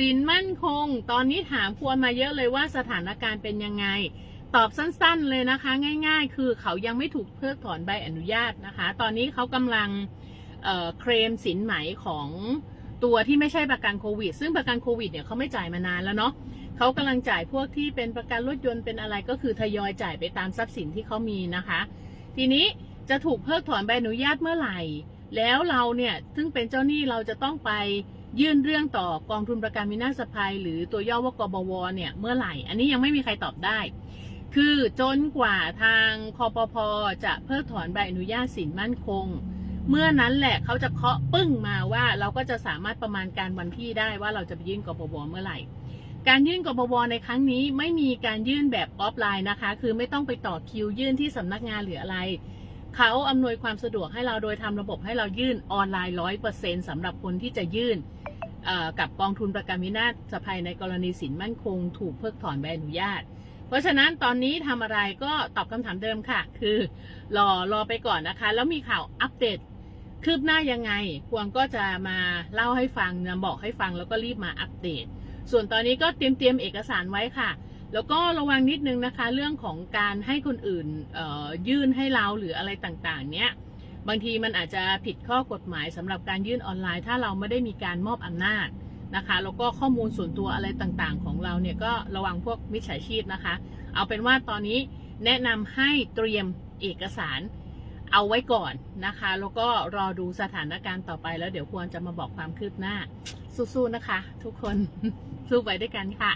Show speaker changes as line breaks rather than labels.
สินมั่นคง ตอนนี้ถามควรมาเยอะเลยว่าสถานการณ์เป็นยังไง ตอบสั้นๆเลยนะคะ ง่ายๆ คือเขายังไม่ถูกเพิกถอนใบอนุญาตนะคะ ตอนนี้เขากำลังเเคลมสินไหมของตัวที่ไม่ใช่ประกันโควิด ซึ่งประกันโควิดเนี่ยเขาไม่จ่ายมานานแล้วเนาะเขากำลังจ่ายพวกที่เป็นประกันรถยนต์เป็นอะไรก็คือทยอยจ่ายไปตามทรัพย์สินที่เขามีนะคะ ทีนี้จะถูกเพิกถอนใบอนุญาตเมื่อไหร่ แล้วเราเนี่ยซึ่งเป็นเจ้าหนี้เราจะต้องไป ยื่นเรื่องต่อกองทุนประกันวินาศภัย หรือตัวย่อว่ากบวเนี่ยเมื่อไหร่ อันนี้ยังไม่มีใครตอบได้ คือจนกว่าทางคอปพจะเพิกถอนใบอนุญาตสินมั่นคง เมื่อนั้นแหละเขาจะเคาะปึ้งมาว่าเราก็จะสามารถประมาณการวันที่ได้ว่าเราจะไปยื่นกบวเมื่อไหร่ การยื่นกบวในครั้งนี้ไม่มีการยื่นแบบออฟไลน์นะคะ คือไม่ต้องไปต่อคิวยื่นที่สำนักงานหรืออะไร เขาอำนวยความสะดวกให้เราโดยทำระบบให้เรายื่นออนไลน์ร้อยเปอร์เซ็นต์สำหรับคนที่จะยื่นกับกองทุนประกันวินาศภัยในกรณีสินมั่นคง ถูกเพิกถอนใบอนุญาต เพราะฉะนั้นตอนนี้ทำอะไรก็ตอบคำถามเดิมค่ะ คือรอรอไปก่อนนะคะ แล้วมีข่าวอัปเดตคืบหน้ายังไงควงก็จะมาเล่าให้ฟังนะบอกให้ฟังแล้วก็รีบมาอัปเดต ส่วนตอนนี้ก็เตรียมเตรียมเอกสารไว้ค่ะ แล้วก็ระวังนิดนึงนะคะ เรื่องของการให้คนอื่นยื่นให้เราหรืออะไรต่างๆ เนี้ยบางทีมันอาจจะผิดข้อกฎหมายสำหรับการยื่นออนไลน์ ถ้าเราไม่ได้มีการมอบอำนาจนะคะแล้วก็ข้อมูลส่วนตัวอะไรต่างๆ ของเราเนี่ยก็ระวังพวกมิจฉาชีพนะคะ เอาเป็นว่าตอนนี้แนะนำให้เตรียมเอกสารเอาไว้ก่อนนะคะ แล้วก็รอดูสถานการณ์ต่อไปแล้วเดี๋ยวควรจะมาบอกความคืบหน้า สู้ๆนะคะ ทุกคนสู้ไปด้วยกันค่ะ